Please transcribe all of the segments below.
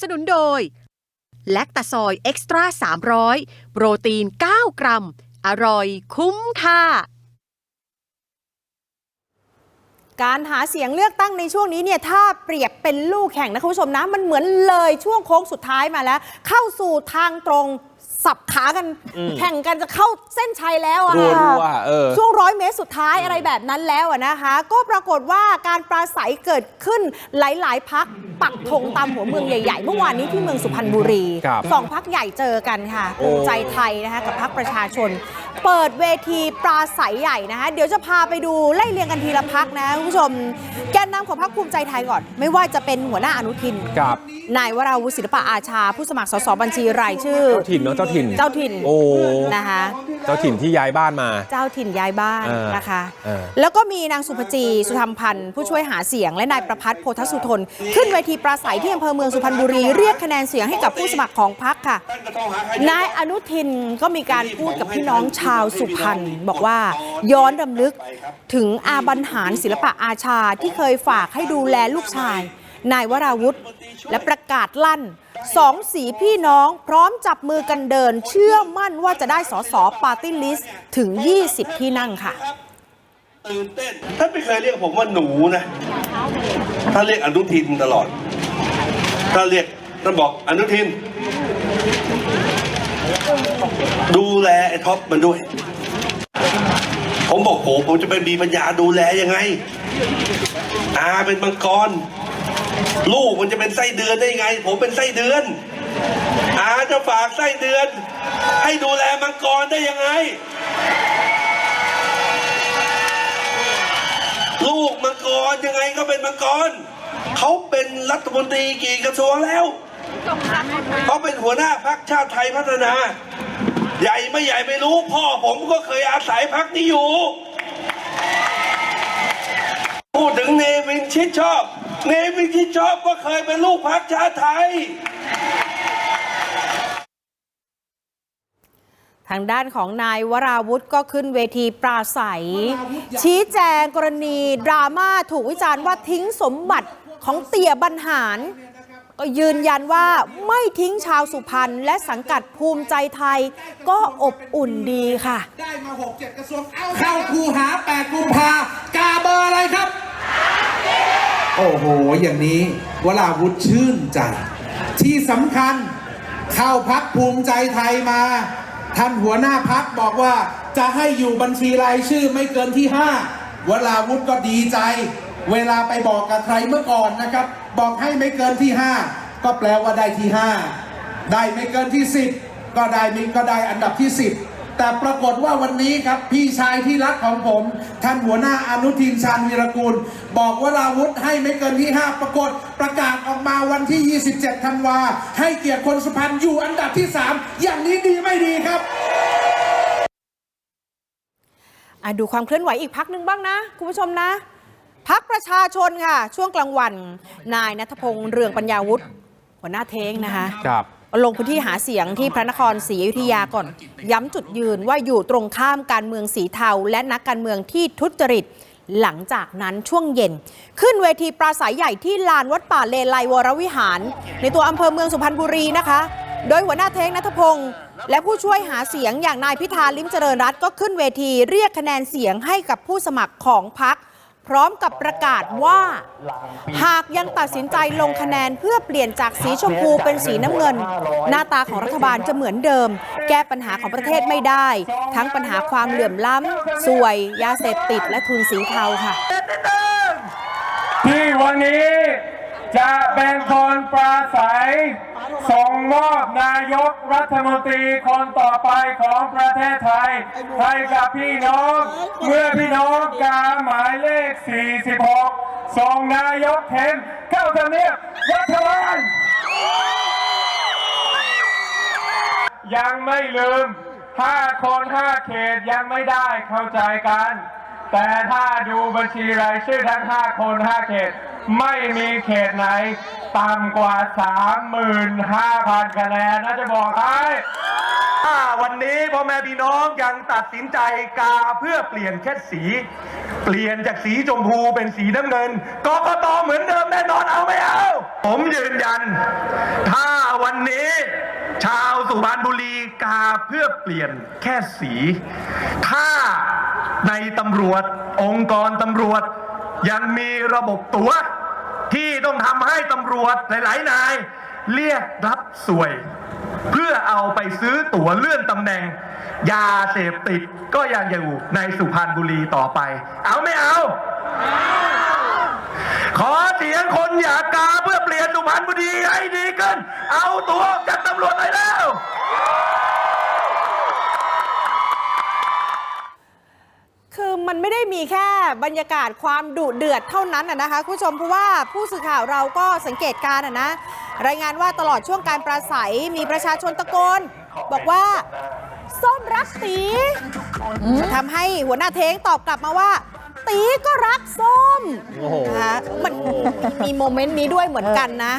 สนุนโดย แลคตาซอยเอ็กซ์ตร้า300 โปรตีน 9 กรัม อร่อยคุ้มค่าการหาเสียงเลือกตั้งในช่วงนี้เนี่ยถ้าเปรียบเป็นลูกแข่งนะคุณผู้ชมนะ มันเหมือนเลยช่วงโค้งสุดท้ายมาแล้ว เข้าสู่ทางตรง สับขากันแข่งกันจะเข้าเส้นชัยแล้วอะรัวค่ะๆอะเออช่วงร้อยเมตรสุดท้ายอะไรแบบนั้นแล้วอะนะคะ ก็ปรากฏว่าการปราศัยเกิดขึ้นหลาย ๆ พักปักธงตามหัวเมืองใหญ่ ๆ เมื่อวานนี้ที่เมืองสุพรรณบุรีครับสองพักใหญ่เจอกันค่ะโอ้ ภูมิใจไทยนะคะกับพักประชาชน เปิดเวทีปราศัยใหญ่นะคะเดี๋ยวจะพาไปดูไล่เรียงกันทีละพักนะคุณผู้ชมแกนนำของพักภูมิใจไทยก่อน ไม่ว่าจะเป็นหัวหน้าอนุทินกับ นายวราวุฒิศิลปะอาชา ผู้สมัครสสบัญชีรายชื่อ เจ้าถิ่นเนาะเจ้าถิ่น เจ้าถิ่นโอ้ นะคะ เจ้าถิ่นที่ย้ายบ้านมา เจ้าถิ่นย้ายบ้านเออนะคะ เออ แล้วก็มีนางสุภจีสุธรรมพันธ์ผู้ช่วยหาเสียงและนายประพัฒน์โพธสุทน ขึ้นเวทีปราศัยที่อำเภอเมืองสุพรรณบุรีเรียกคะแนนเสียงให้กับผู้สมัครของพรรคค่ะ นายอนุทินก็มีการพูดกับพี่น้องชาวสุพรรณบอกว่าย้อนรำลึกถึงอาบรรหารศิลปะอาชาที่เคยฝากให้ดูแลลูกชาย นายวราวุธ และประกาศลั่นสองสีพี่น้องพร้อมจับมือกันเดิน เชื่อมั่นว่าจะได้สสปาร์ตี้ลิสต์ถึง 20 ที่นั่งค่ะตื่นเต้นท่านไม่เคยเรียกผมว่าหนูนะท่านเรียกอนุทินตลอดท่านเรียกท่านบอกอนุทิน ดูแลไอ้ท็อปมันด้วย ผมบอกโหผมจะเป็นมีปัญญาดูแลยังไงอาเป็นมังกร ลูกมันจะเป็นไส้เดือนได้ยังไง ผมเป็นไส้เดือนอาจะฝากไส้เดือน ให้ดูแลมังกรได้ยังไง ลูกมังกรยังไงก็เป็นมังกรเขาเป็นรัฐมนตรีกี่กระทรวงแล้วเขาเป็นหัวหน้าพักชาติไทยพัฒนา ใหญ่ไม่ใหญ่ไม่รู้พ่อผมก็เคยอาศัยพักนี้อยู่ พูดถึงเนวิน ชิดชอบ เนวินชิดชอบก็เคยเป็นลูกพักชาติไทยทางด้านของนายวราวุธก็ขึ้นเวทีปราศัย ชี้แจงกรณีดราม่าถูกวิจารณ์ว่าทิ้งสมบัติของเตี่ยบรรหาร ก็ยืนยันว่าไม่ทิ้งชาวสุพรรณและสังกัดภูมิใจไทย ก็อบอุ่นดีค่ะ ได้มา 6 7 กระทรวง เอาเข้าคูหา 8 กุมภากาเบอร์อะไรครับ โอ้โห อย่างนี้วราวุธชื่นใจ ที่สำคัญเข้าพักภูมิใจไทยมา ท่านหัวหน้าพักบอกว่าจะให้อยู่บัญชีรายชื่อไม่เกินที่5วราวุธก็ดีใจ เวลาไปบอกกับใครเมื่อก่อนนะครับ บอกให้ไม่เกินที่5ก็แปลว่าได้ที่5ได้ไม่เกินที่10ก็ได้มิก็ได้อันดับที่10 แต่ปรากฏว่าวันนี้ครับพี่ชายที่รักของผมท่านหัวหน้าอนุทินชาญวีรกูล บอกว่าราวุธให้ไม่เกินที่ 5 ปรากฏประกาศออกมาวันที่ 27 ธันวา ให้เกียรติคนสุพรรณอยู่อันดับที่ 3 อย่างนี้ดีไม่ดีครับอะดูความเคลื่อนไหวอีกพักหนึ่งบ้างนะ คุณผู้ชมนะพักประชาชนค่ะ ช่วงกลางวัน นายนัทพงษ์เรืองปัญญาวุฒิหัวหน้าเท้งนะคะกับ ลงพื้นที่หาเสียงที่พระนครศรีอยุธยาก่อน ย้ำจุดยืนว่าอยู่ตรงข้ามการเมืองสีเทา และนักการเมืองที่ทุจริต หลังจากนั้นช่วงเย็น ขึ้นเวทีปราศัยใหญ่ที่ลานวัดป่าเลไลวรวิหาร ในตัวอำเภอเมืองสุพรรณบุรีนะคะ โดยหัวหน้าเท้งนัทพงศ์และผู้ช่วยหาเสียงอย่างนายพิธาลิมเจริญรัตก็ขึ้นเวทีเรียกคะแนนเสียงให้กับผู้สมัครของพรรค พร้อมกับประกาศว่า หากยังตัดสินใจลงคะแนนเพื่อเปลี่ยนจากสีชมพูเป็นสีน้ำเงิน หน้าตาของรัฐบาลจะเหมือนเดิม แก้ปัญหาของประเทศไม่ได้ ทั้งปัญหาความเหลื่อมล้ำสวย ยาเสพติดและทุนสีเทาค่ะ ที่วันนี้จะเป็นคนปราศัย ส่งมอบนายกรัฐมนตรีคนต่อไปของประเทศไทย ให้กับพี่น้อง เมื่อพี่น้องกาหมายเลข 46 ส่งนายกเทนเข้าทำเนียบรัฐบาลยังไม่ลืม 5 คน 5 เขตยังไม่ได้เข้าใจกัน แต่ถ้าดูบัญชีรายชื่อทั้ง 5 คน 5 เขต ไม่มีเขตไหนต่ำกว่า 35,000 คะแนนนะจะบอกให้ถ้าวันนี้พ่อแม่พี่น้องยังตัดสินใจกาเพื่อเปลี่ยนแค่สี เปลี่ยนจากสีชมพูเป็นสีน้ำเงินกกตเหมือนเดิมแน่นอนเอาไม่เอา ผมยืนยัน ถ้าวันนี้ชาวสุพรรณบุรีกาเพื่อเปลี่ยนแค่สี ถ้าในตำรวจองค์กรตำรวจยังมีระบบตัว๋ว ที่ต้องทำให้ตำรวจหลายๆนาย เรียกรับสวย เพื่อเอาไปซื้อตั๋วเลื่อนตำแหน่ง ยาเสพติดก็ยังอยู่ในสุพรรณบุรีต่อไป เอาไม่เอา ขอเสียงคนอยากกาเพื่อเปลี่ยนสุพรรณบุรีให้ดีขึ้น เอาตัวจากตำรวจเลยแล้ว คือมันไม่ได้มีแค่บรรยากาศความดุเดือดเท่านั้นนะคะคุณผู้ชมเพราะว่าผู้สื่อข่าวเราก็สังเกตการณ์นะรายงานว่าตลอดช่วงการปราศัยมีประชาชนตะโกน บอกว่าส้มรักตีทำให้หัวหน้าเท้งตอบกลับมาว่า ตีก็รักส้มนะคะมันมีโมเมนต์นี้ด้วยเหมือนกันนะ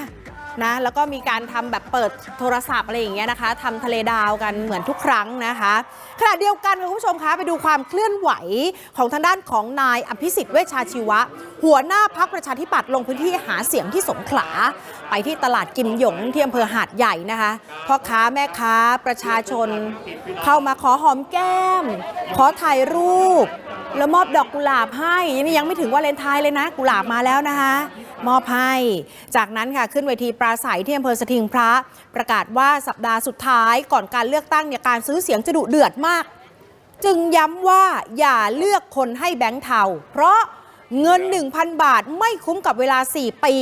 นะแล้วก็มีการทำแบบเปิดโทรศัพท์อะไรอย่างเงี้ยนะคะทำทะเลดาวกันเหมือนทุกครั้งนะคะขณะเดียวกันคุณผู้ชมคะไปดูความเคลื่อนไหวของทางด้านของนายอภิสิทธิ์เวชชาชีวะ หัวหน้าพักประชาธิปัตย์ลงพื้นที่หาเสียงที่สงขลา ไปที่ตลาดกิมหยงที่อำเภอหาดใหญ่นะคะพ่อค้าแม่ค้าประชาชน เข้ามาขอหอมแก้ม ขอถ่ายรูป แล้วมอบดอกกุหลาบให้ ยังไม่ถึงวาเลนไทน์เลยนะ กุหลาบมาแล้วนะคะ มอบให้ จากนั้นค่ะขึ้นเวทีปราศัยที่อำเภอสถิงพระ ประกาศว่าสัปดาห์สุดท้ายก่อนการเลือกตั้งเนี่ยการซื้อเสียงจะดุเดือดมาก จึงย้ำว่าอย่าเลือกคนให้แบงค์เทาเพราะเงิน 1,000 บาทไม่คุ้มกับเวลา 4 ปี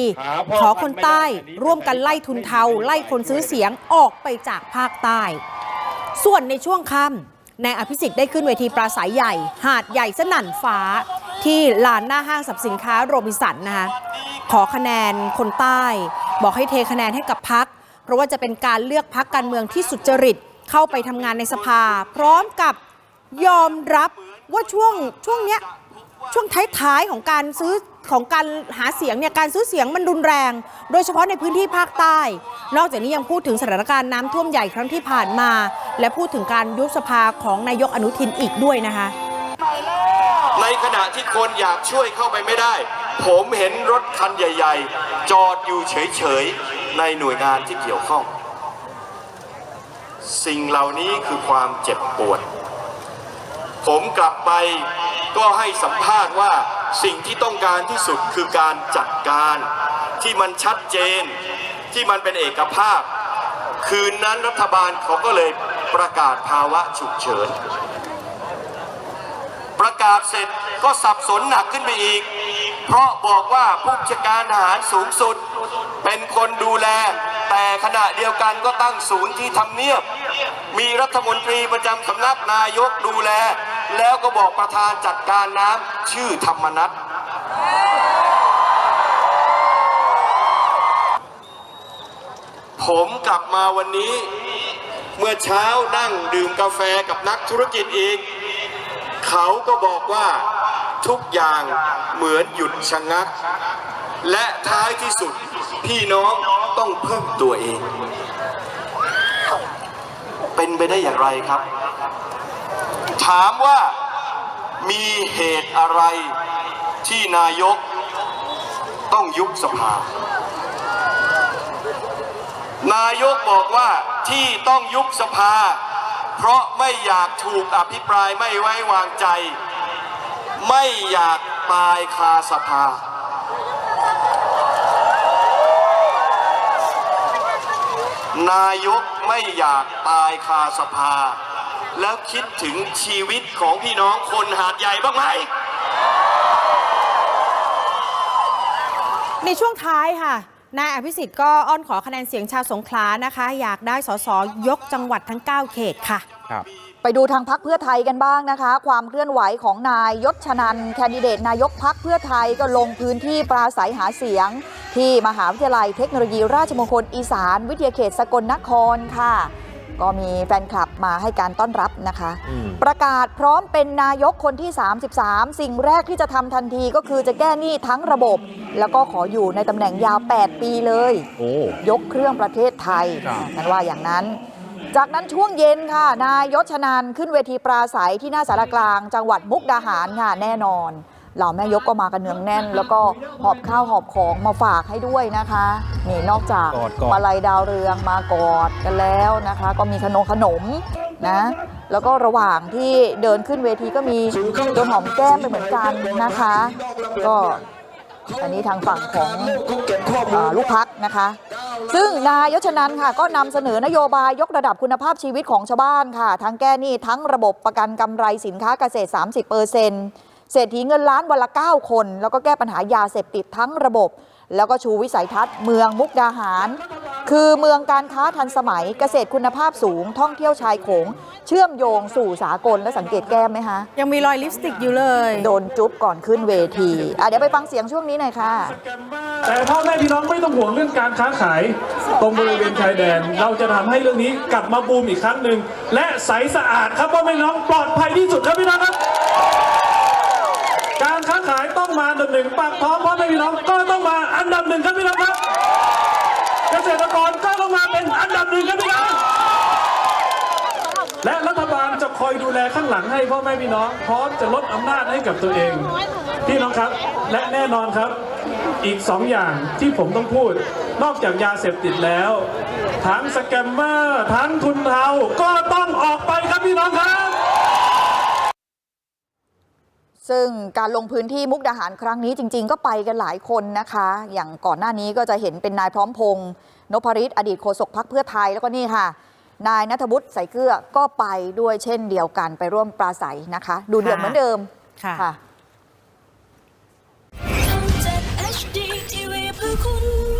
ขอคนใต้ร่วมกันไล่ทุนเทา ไล่คนซื้อเสียงออกไปจากภาคใต้ ส่วนในช่วงค่ำนายอภิสิทธิ์ได้ขึ้นเวทีปราศัยใหญ่ หาดใหญ่สนั่นฟ้า ที่ลานหน้าห้างสรรพสินค้าโรบินสันนะคะขอคะแนนคนใต้ บอกให้เทคะแนนให้กับพัก เพราะว่าจะเป็นการเลือกพักการเมืองที่สุจริตเข้าไปทำงานในสภา พร้อมกับยอมรับว่าช่วงช่วงเนี้ยช่วงท้ายๆของการซื้อของการหาเสียงเนี่ยการซื้อเสียงมันรุนแรง โดยเฉพาะในพื้นที่ภาคใต้ นอกจากนี้ยังพูดถึงสถานการณ์น้ำท่วมใหญ่ครั้งที่ผ่านมา และพูดถึงการยุบสภาของนายกอนุทินอีกด้วยนะคะ ขณะที่คนอยากช่วยเข้าไปไม่ได้ ผมเห็นรถคันใหญ่ ๆ จอดอยู่เฉยๆในหน่วยงานที่เกี่ยวข้อง สิ่งเหล่านี้คือความเจ็บปวด ผมกลับไปก็ให้สัมภาษณ์ว่าสิ่งที่ต้องการที่สุดคือการจัดการที่มันชัดเจนที่มันเป็นเอกภาพ คืนนั้นรัฐบาลเขาก็เลยประกาศภาวะฉุกเฉิน ประกาศเสร็จก็สับสนหนักขึ้นไปอีก เพราะบอกว่าผู้บัญชาการทหารสูงสุด เป็นคนดูแล แต่ขณะเดียวกันก็ตั้งศูนย์ที่ทำเนียบ มีรัฐมนตรีประจำสำนักนายกดูแล แล้วก็บอกประธานจัดการน้ำชื่อธรรมนัฐผมกลับมาวันนี้ เมื่อเช้านั่งดื่มกาแฟกับนักธุรกิจอีก เขาก็บอกว่าทุกอย่างเหมือนหยุดชะงัก และท้ายที่สุดพี่น้องต้องเพิ่มตัวเอง เป็นไปได้อย่างไรครับ ถามว่ามีเหตุอะไรที่นายกต้องยุบสภา นายกบอกว่าที่ต้องยุบสภา เพราะไม่อยากถูกอภิปรายไม่ไว้วางใจ ไม่อยากตายคาสภา นายกไม่อยากตายคาสภา แล้วคิดถึงชีวิตของพี่น้องคนหาดใหญ่บ้างไหมในช่วงท้ายค่ะ นายอภิสิทธิ์ก็อ้อนขอคะแนนเสียงชาวสงขลานะคะ อยากได้สสยกจังหวัดทั้ง 9 เขตค่ะ ครับ ไปดูทางพักเพื่อไทยกันบ้างนะคะ ความเคลื่อนไหวของนายยศชนันแคนดิเดตนายกพักเพื่อไทยก็ลงพื้นที่ปราศัยหาเสียง ที่มหาวิทยาลัยเทคโนโลยีราชมงคลอีสาน วิทยาเขตสกลนครค่ะ ก็มีแฟนคลับมาให้การต้อนรับนะคะอืมประกาศพร้อมเป็นนายกคนที่ 33 สิ่งแรกที่จะทำทันทีก็คือจะแก้หนี้ทั้งระบบ แล้วก็ขออยู่ในตำแหน่งยาว 8 ปีเลยโอ้ยกเครื่องประเทศไทยครับนั่นว่าอย่างนั้น จากนั้นช่วงเย็นค่ะ นายยศชนันขึ้นเวทีปราศัยที่หน้าสารกลาง จังหวัดมุกดาหารค่ะแน่นอน เหล่าแม่ยกก็มากันเนืองแน่น แล้วก็หอบข้าวหอบของมาฝากให้ด้วยนะคะนี่นอกจากกอดกอด มาลัยดาวเรืองมากอดกันแล้วนะคะ ก็มีขนมขนมนะแล้วก็ระหว่างที่เดินขึ้นเวทีก็มีโดนหอมแก้มไปเหมือนกันนะคะ ก็ อันนี้ทางฝั่งของเอ่อลูกพักนะคะ ซึ่งนายยชนันท์ค่ะ ก็นำเสนอนโยบายยกระดับคุณภาพชีวิตของชาวบ้านค่ะ ทั้งแก้หนี้ทั้งระบบประกันกำไรสินค้าเกษตร 30เปอร์เซ็นต์ เศรษฐีเงินล้านวันละ 9 คน แล้วก็แก้ปัญหายาเสพติดทั้งระบบ แล้วก็ชูวิสัยทัศน์เมืองมุกดาหาร คือเมืองการค้าทันสมัยเกษตรคุณภาพสูง ท่องเที่ยวชายโขง เชื่อมโยงสู่สากลและสังเกตแก้มไหมคะยังมีรอยลิปสติกอยู่เลย โดนจุ๊บก่อนขึ้นเวทีอะเดี๋ยวไปฟังเสียงช่วงนี้หน่อยค่ะ แต่พ่อแม่พี่น้องไม่ต้องห่วงเรื่องการค้าขาย ตรงบริเวณชายแดน เราจะทำให้เรื่องนี้กลับมาบูมอีกครั้งหนึ่งและใสสะอาดครับพ่อแม่พี่น้องปลอดภัยที่สุดครับพี่น้องครับ การค้าขายต้อง มาอันดับหนึ่งปากท้องพ่อแม่พี่น้องก็ต้องมาอันดับหนึ่งครับพี่น้องครับ เกษตรกรก็ต้องมาเป็นอันดับหนึ่งครับพี่น้องและรัฐบาลจะคอยดูแลข้างหลังให้พ่อแม่พี่น้อง พร้อมจะลดอำนาจให้กับตัวเอง พี่น้องครับและแน่นอนครับ อีกสองอย่างที่ผมต้องพูด นอกจากยาเสพติดแล้วทั้งสแกมเมอร์ทั้งทุนเทาก็ต้องออกไปครับพี่น้องครับ ซึ่งการลงพื้นที่มุกดาหารครั้งนี้จริง ๆ ก็ไปกันหลายคนนะคะ อย่างก่อนหน้านี้ก็จะเห็นเป็นนายพร้อมพงษ์นพริตอดีตโฆษกพักเพื่อไทยแล้วก็นี่ค่ะ นายนัทบุตรใส่เกลือก็ไปด้วยเช่นเดียวกันไปร่วมปราศัยนะคะ ดูเดือดเหมือนเดิมค่ะค่ะทำจาก HD TV เพื่อคุณ